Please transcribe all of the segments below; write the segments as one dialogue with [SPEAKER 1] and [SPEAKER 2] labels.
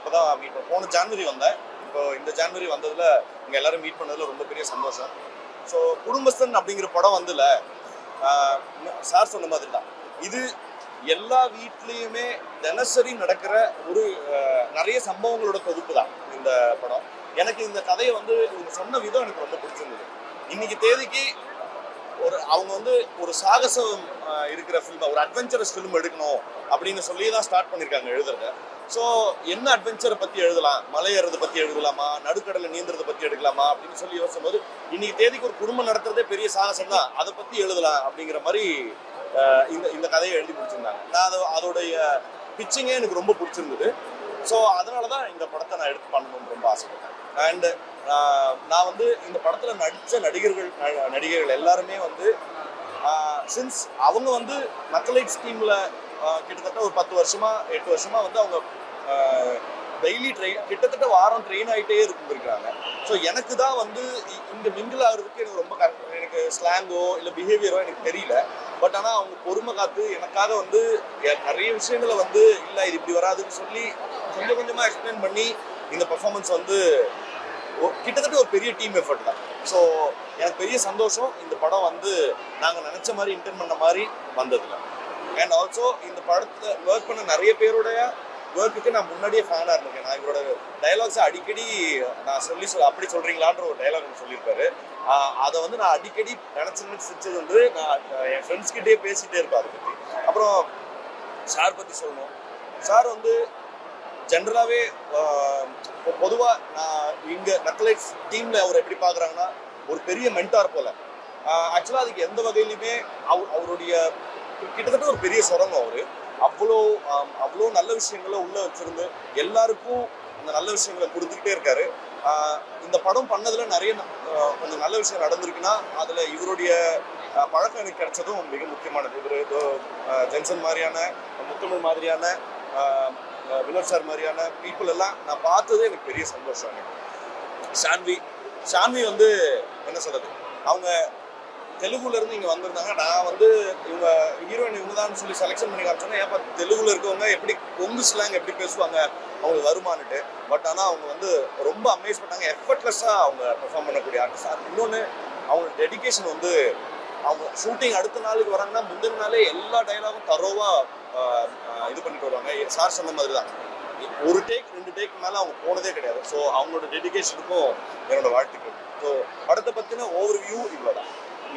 [SPEAKER 1] இப்போதான் மீட் பண்ண போன ஜான்வரி வந்தேன் இப்போ இந்த ஜான்வரி வந்ததில் இங்கே எல்லாரும் மீட் பண்ணதில் ரொம்ப பெரிய சந்தோஷம். ஸோ குடும்பஸ்தன் அப்படிங்கிற படம் வந்துல சார் சொன்ன மாதிரி தான் இது எல்லா வீட்லேயுமே தினசரி நடக்கிற ஒரு நிறைய சம்பவங்களோட தொகுப்பு தான் இந்த படம். எனக்கு இந்த கதையை வந்து இவங்க சொன்ன விதம் எனக்கு ரொம்ப பிடிச்சிருந்தது. இன்னைக்கு தேதிக்கு ஒரு அவங்க வந்து ஒரு சாகசம் இருக்கிற ஃபில்ம் ஒரு அட்வென்ச்சரஸ் ஃபிலிம் எடுக்கணும் அப்படின்னு சொல்லி தான் ஸ்டார்ட் பண்ணியிருக்காங்க எழுதுறத. ஸோ என்ன அட்வென்ச்சரை பற்றி எழுதலாம்? மலை ஏறதை பற்றி எழுதலாமா? நடுக்கடலை நீந்துறதை பற்றி எடுக்கலாமா? அப்படின்னு சொல்லி யோசிக்கும் போது இன்னைக்கு தேதிக்கு ஒரு குடும்பம் நடத்துறதே பெரிய சாகசம் தான். அதை பற்றி எழுதலாம் அப்படிங்கிற மாதிரி இந்த இந்த கதையை எழுதி பிடிச்சிருந்தாங்க நான் அதை அதோடைய பிச்சிங்கே எனக்கு ரொம்ப பிடிச்சிருந்தது. ஸோ அதனால தான் இந்த படத்தை நான் எடுத்து பண்ணணும்னு ரொம்ப ஆசைப்பட்டேன். அண்ட் நான் வந்து இந்த படத்தில் நடித்த நடிகர்கள் ந- நடிகைகள் எல்லாருமே வந்து சின்ஸ் அவங்க வந்து நக்கலைட் ஸ்கீமில் கிட்டத்தட்ட ஒரு பத்து வருஷமா எட்டு வருஷமா வந்து அவங்க டெய்லி ட்ரெயின் கிட்டத்தட்ட வாரம் ட்ரெயின் ஆகிட்டே இருந்திருக்காங்க ஸோ எனக்கு தான் வந்து இ- மிங்கிள் ஆகுறதுக்கு எனக்கு ரொம்ப கரெக்ட் எனக்கு ஸ்லாங்கோ இல்லை பிஹேவியரோ எனக்கு தெரியல. பட் ஆனால் அவங்க பொறுமை காத்து எனக்காக வந்து நிறைய விஷயங்களை வந்து இல்லை இது இப்படி வராதுன்னு சொல்லி கொஞ்சம் கொஞ்சமாக எக்ஸ்பிளைன் பண்ணி இந்த பெர்ஃபார்மன்ஸ் வந்து கிட்டத்தட்ட ஒரு பெரிய டீம் எஃபர்ட் தான். ஸோ எனக்கு பெரிய சந்தோஷம் இந்த படம் வந்து நாங்கள் நினச்ச மாதிரி இன்டர்ன் பண்ண மாதிரி வந்ததுல. அண்ட் ஆல்சோ இந்த படத்தில் ஒர்க் பண்ண நிறைய பேருடைய ஒர்க்குக்கு நான் முன்னாடியே ஃபேனாக இருந்திருக்கேன். நான் இவரோட டைலாக்ஸை அடிக்கடி நான் சொல்லி சொல் அப்படி சொல்கிறீங்களான்ற ஒரு டைலாக் ஒன்று சொல்லியிருப்பாரு. அதை வந்து நான் அடிக்கடி நினச்சி நினச்சி சிரிச்சது வந்து நான் என் ஃப்ரெண்ட்ஸ்கிட்டே பேசிகிட்டே இருப்பேன் அதை பற்றி அப்புறம் சார் பற்றி சொல்லணும். சார் வந்து ஜென்ரலாகவே பொதுவாக நான் இங்கே நக்லைட்ஸ் டீமில் அவர் எப்படி பார்க்குறாங்கன்னா ஒரு பெரிய மென்டார் போல். ஆக்சுவலாக அதுக்கு எந்த வகையிலுமே அவர் அவருடைய கிட்டத்தட்ட ஒரு பெரிய சுரங்கம் அவர். அவ்வளோ அவ்வளோ நல்ல விஷயங்களை உள்ளே வச்சிருந்து எல்லாருக்கும் அந்த நல்ல விஷயங்களை கொடுத்துக்கிட்டே இருக்காரு. இந்த படம் பண்ணதுல நிறைய ந- கொஞ்சம் நல்ல விஷயம் நடந்திருக்குன்னா அதில் இவருடைய பழக்கம் எனக்கு கிடைச்சதும் மிக முக்கியமானது. இவர் ஜென்சன் மாதிரியான முத்தமிழ் மாதிரியான வினோத் சார் மாதிரியான பீப்புள் எல்லாம் நான் பார்த்தது எனக்கு பெரிய சந்தோஷம். எனக்கு ஷான்வி ஷான்வி வந்து என்ன சொல்றது? அவங்க தெலுங்குல இருந்து இங்க வந்திருந்தாங்க. நான் வந்து இவங்க ஹீரோயின் இவங்க தான் சொல்லி செலெக்ஷன் பண்ணி காமிச்சோன்னா ஏப்பா தெலுங்குல இருக்கவங்க எப்படி கொங்கு ஸ்லாங் எப்படி பேசுவாங்க? அவங்களுக்கு வருமானுட்டு பட் ஆனால் அவங்க வந்து ரொம்ப அமேஸ் பண்ணாங்க எஃபர்ட்லெஸ்ஸாக அவங்க பெர்ஃபார்ம் பண்ணக்கூடிய ஆர்டிஸ்ட் இன்னொன்று அவங்க டெடிகேஷன் வந்து அவங்க ஷூட்டிங் அடுத்த நாளுக்கு வராங்கன்னா முந்தின நாளே எல்லா டைலாகும் தரோவாக இது பண்ணிட்டு வருவாங்க. சார் சொன்ன மாதிரி தான் ஒரு டேக் ரெண்டு டேக் மேலே அவங்க போனதே கிடையாது. ஸோ அவங்களோட டெடிகேஷனுக்கும் என்னோட வாழ்த்துக்கள். ஸோ படத்தை பற்றின ஓவர் வியூ இவ்வளோதான்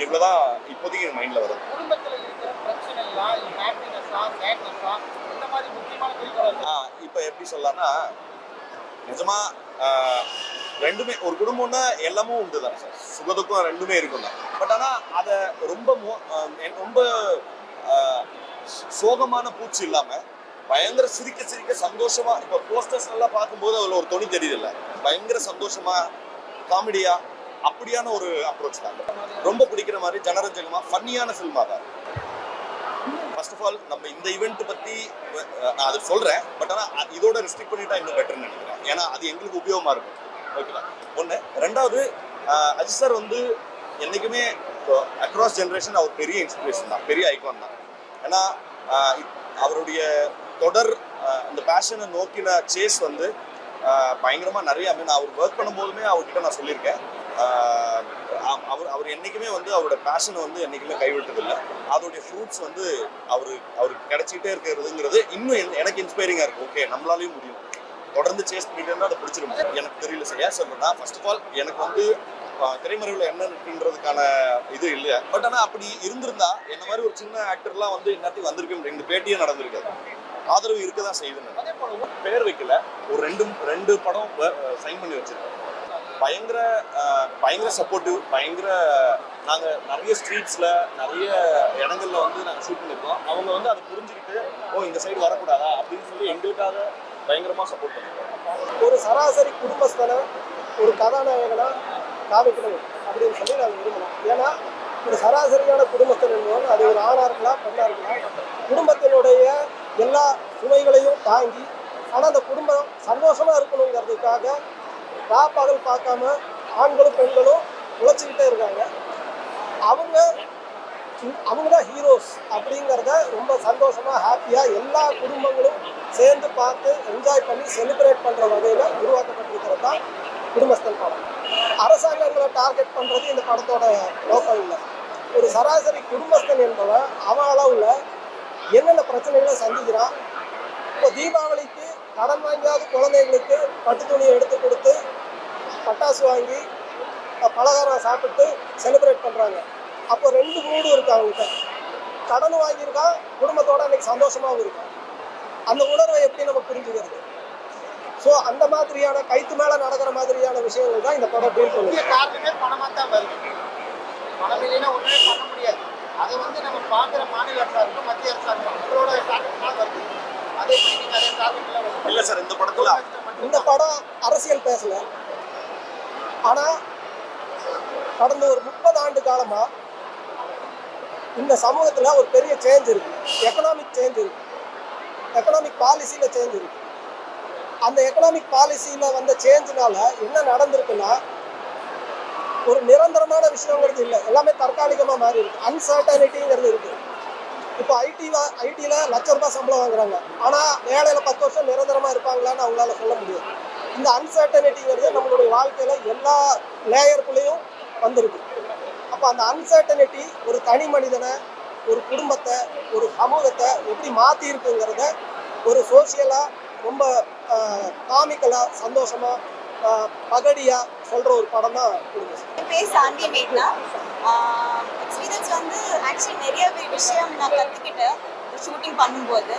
[SPEAKER 1] இவ்வளோதான் இப்போதைக்கு என் மைண்டில்
[SPEAKER 2] குறிக்கோள்
[SPEAKER 1] ஆ இப்போ எப்படி சொல்லலாம்னா நிஜமா ஆ, ரெண்டுமே ஒரு குடும்பம்னா எல்லாமும் உண்டு தான் சார். சுகதுக்கம் ரெண்டுமே இருக்கும் தான் பட் ஆனால் அதை ரொம்ப ரொம்ப சோகமான பூச்சி இல்லாம பயங்கர சிரிக்க சிரிக்க சந்தோஷமா இப்போ போஸ்டர்ஸ் எல்லாம் பார்க்கும்போது அதுல ஒரு துணி தெரியுதுல்ல? பயங்கர சந்தோஷமா காமெடியா அப்படியான ஒரு அப்ரோச் தான். ரொம்ப பிடிக்கிற மாதிரி ஜனரஞ்சகமா ஃபன்னியான ஃபில்மாக தான். ஃபர்ஸ்ட் ஆஃப் ஆல் நம்ம இந்த ஈவெண்ட் பத்தி நான் அது சொல்றேன் பட் ஆனா அது இதோட ரெஸ்ட்ரிக்ட் பண்ணிட்டா இன்னும் பெட்டர்னு நினைக்கிறேன். ஏன்னா அது எங்களுக்கு உபயோகமா இருக்கும். ஓகேவா ஒன்று ரெண்டாவது அஜித் சார் வந்து என்னைக்குமே அக்ராஸ் ஜென்ரேஷன் அவர் பெரிய இன்ஸ்பிரேஷன் தான் பெரிய ஐக்கான் தான். ஏன்னா அவருடைய தொடர் அந்த பேஷனை நோக்கின சேஸ் வந்து பயங்கரமாக நிறைய ஐ மீன் நான் அவர் ஒர்க் பண்ணும்போதுமே அவர்கிட்ட நான் சொல்லியிருக்கேன். அவர் அவர் என்றைக்குமே வந்து அவரோட பேஷனை வந்து என்னைக்குமே கைவிட்டதில்லை. அதோடைய ஃப்ரூட்ஸ் வந்து அவர் அவருக்கு கிடச்சிக்கிட்டே இருக்கிறதுங்கிறது இன்னும் என்- எனக்கு இன்ஸ்பைரிங்காக இருக்கும் ஓகே நம்மளாலையும் முடியும். தொடர்ந்து சேஸ் பண்ணிட்டு அதை பிடிச்சிரும். எனக்கு தெரியல சரியா சொல்லணும்னா ஃபர்ஸ்ட் ஆஃப் ஆல் எனக்கு வந்து திரைமறைவில் என்ன இருக்குன்றதுக்கான இது இல்லை பட் ஆனால் அப்படி இருந்திருந்தா என்ன மாதிரி ஒரு சின்ன ஆக்டர்லாம் வந்து இன்னத்துக்கு வந்திருக்க ரெண்டு இந்த பேட்டியே நடந்திருக்காது. ஆதரவு இருக்க தான் செய்யுதுன்னு பேர் வைக்கல. ஒரு ரெண்டு ரெண்டு படம் சைன் பண்ணி வச்சிருக்கோம் பயங்கர பயங்கர சப்போர்ட்டிவ் பயங்கர நாங்கள் நிறைய ஸ்ட்ரீட்ஸில் நிறைய இடங்கள்ல வந்து நாங்கள் ஷூட் பண்ணியிருக்கோம் அவங்க வந்து அதை புரிஞ்சுக்கிட்டு ஓ இந்த சைடு வரக்கூடாதா? அப்படின்னு சொல்லி எங்களுக்காக பயங்கரமாக சப்போர்ட் பண்ணியிருக்கோம்
[SPEAKER 3] ஒரு சராசரி குடும்பஸ்தலை ஒரு கதாநாயகனாக காமிக்கணும் அப்படின்னு சொல்லி நாங்கள் விரும்பணும் ஏன்னா ஒரு சராசரியான குடும்பத்தில் என்பவன் அது ஒரு ஆணாக இருக்கலாம் பெண்ணாக இருக்கலாம். குடும்பத்தினுடைய எல்லா சுமைகளையும் தாங்கி ஆனால் அந்த குடும்பம் சந்தோஷமாக இருக்கணுங்கிறதுக்காக பாப்பாக்கள் பார்க்காம ஆண்களும் பெண்களும் உழைச்சிக்கிட்டே இருக்காங்க. அவங்க அவங்க தான் ஹீரோஸ் அப்படிங்கிறத ரொம்ப சந்தோஷமாக ஹாப்பியாக எல்லா குடும்பங்களும் சேர்ந்து பார்த்து என்ஜாய் பண்ணி செலிப்ரேட் பண்ணுற வகையில் குடும்பஸ்தன் படம். அரசாங்கங்களை டார்கெட் பண்ணுறது இந்த படத்தோட நோக்கம் இல்லை. ஒரு சராசரி குடும்பஸ்தன் என்பவன் அவன் அளவில் என்னென்ன பிரச்சனைகளை சந்திக்கிறான்? இப்போ தீபாவளிக்கு கடன் வாங்கியாவது குழந்தைங்களுக்கு பட்டு துணியை எடுத்து கொடுத்து பட்டாசு வாங்கி பலகாரம் சாப்பிட்டு செலிப்ரேட் பண்ணுறாங்க அப்போ ரெண்டு மூடு இருக்கு அவங்ககிட்ட கடன் வாங்கியிருக்கான் குடும்பத்தோட அன்னைக்கு சந்தோஷமாகவும் இருக்கான் அந்த உணர்வை எப்படி நம்ம புரிஞ்சுக்கிறது? ஸோ அந்த மாதிரியான கைத்து மேலே நடக்கிற மாதிரியான விஷயங்கள் தான் இந்த படம் டீல் பண்ணுது
[SPEAKER 2] காரணமே பணமா தான் வருது. பணம் இல்லைன்னா ஒன்றுமே பண்ண முடியாது. அதை வந்து நம்ம பார்க்குற மாநில அரசாங்கம் மத்திய அரசாங்கம் உங்களோட டார்கெட்லாம் வருது. அதே மாதிரி நீங்கள் அதே வருது.
[SPEAKER 1] இல்ல சார் இந்த படத்துல
[SPEAKER 3] இந்த படம் அரசியல் பேசல. ஆனா கடந்த ஒரு முப்பது ஆண்டு காலமா இந்த சமூகத்துல ஒரு பெரிய சேஞ்ச் இருக்கு. எக்கனாமிக் சேஞ்ச் இருக்கு. எக்கனாமிக் பாலிசியில சேஞ்ச் இருக்கு. அந்த எக்கனாமிக் பாலிசியில் வந்த சேஞ்சினால என்ன நடந்திருக்குன்னா ஒரு நிரந்தரமான விஷயங்கிறது இல்லை. எல்லாமே தற்காலிகமாக மாறி இருக்கு. அன்சர்டனிட்டிங்கிறது இருக்கு. இப்போ ஐடி ஐடியில் லட்ச ரூபாய் சம்பளம் வாங்குறாங்க. ஆனால் வேலையில் பத்து வருஷம் நிரந்தரமாக இருப்பாங்களான்னு அவங்களால சொல்ல முடியாது. இந்த அன்சர்டனிட்டிங்கிறது நம்மளுடைய வாழ்க்கையில் எல்லா லேயருக்குள்ளேயும் வந்திருக்கு. அப்போ அந்த அன்சர்டனிட்டி ஒரு தனி மனிதனை ஒரு குடும்பத்தை ஒரு சமூகத்தை எப்படி மாற்றிருக்குங்கிறத ஒரு சோஷியலாக ரொம்ப காமிக்கலாக சந்தோஷமாக பகடியாக சொல்கிற ஒரு படம் தான் குடும்பம்
[SPEAKER 4] என் பேர் சாந்தி மேட்னா எக்ஸ்பீரியன்ஸ் வந்து ஆக்சுவலி நிறைய வி- விஷயம் நான் கற்றுக்கிட்டேன் ஷூட்டிங் பண்ணும்போது.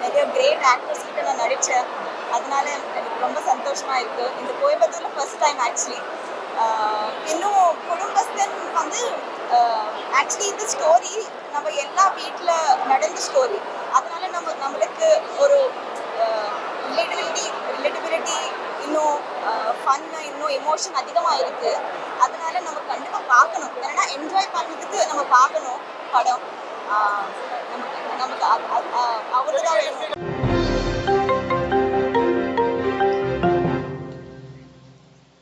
[SPEAKER 4] நிறைய கிரேட் ஆக்டர்ஸ் கிட்ட நான் நடித்தேன் அதனால எனக்கு ரொம்ப சந்தோஷமா இருக்கு. இந்த கோயம்புத்தூர்ல ஃபர்ஸ்ட் டைம் ஆக்சுவலி இன்னும் குடும்பஸ்தன் வந்து ஆக்சுவலி இந்த ஸ்டோரி நம்ம எல்லா வீட்டில் நடந்த ஸ்டோரி அதனால நம்ம நம்மளுக்கு ஒரு ரிலேட்டிவிட்டி ரிலேட்டிபிலிட்டி இன்னும் ஃபன் இன்னும் எமோஷன் அதிகமாக இருக்குது அதனால நம்ம கண்டிப்பாக பார்க்கணும். ஏன்னா என்ஜாய் பண்ணுறதுக்கு நம்ம பார்க்கணும் படம். நமக்கு நமக்கு அவ்வளோதான் வேணும்.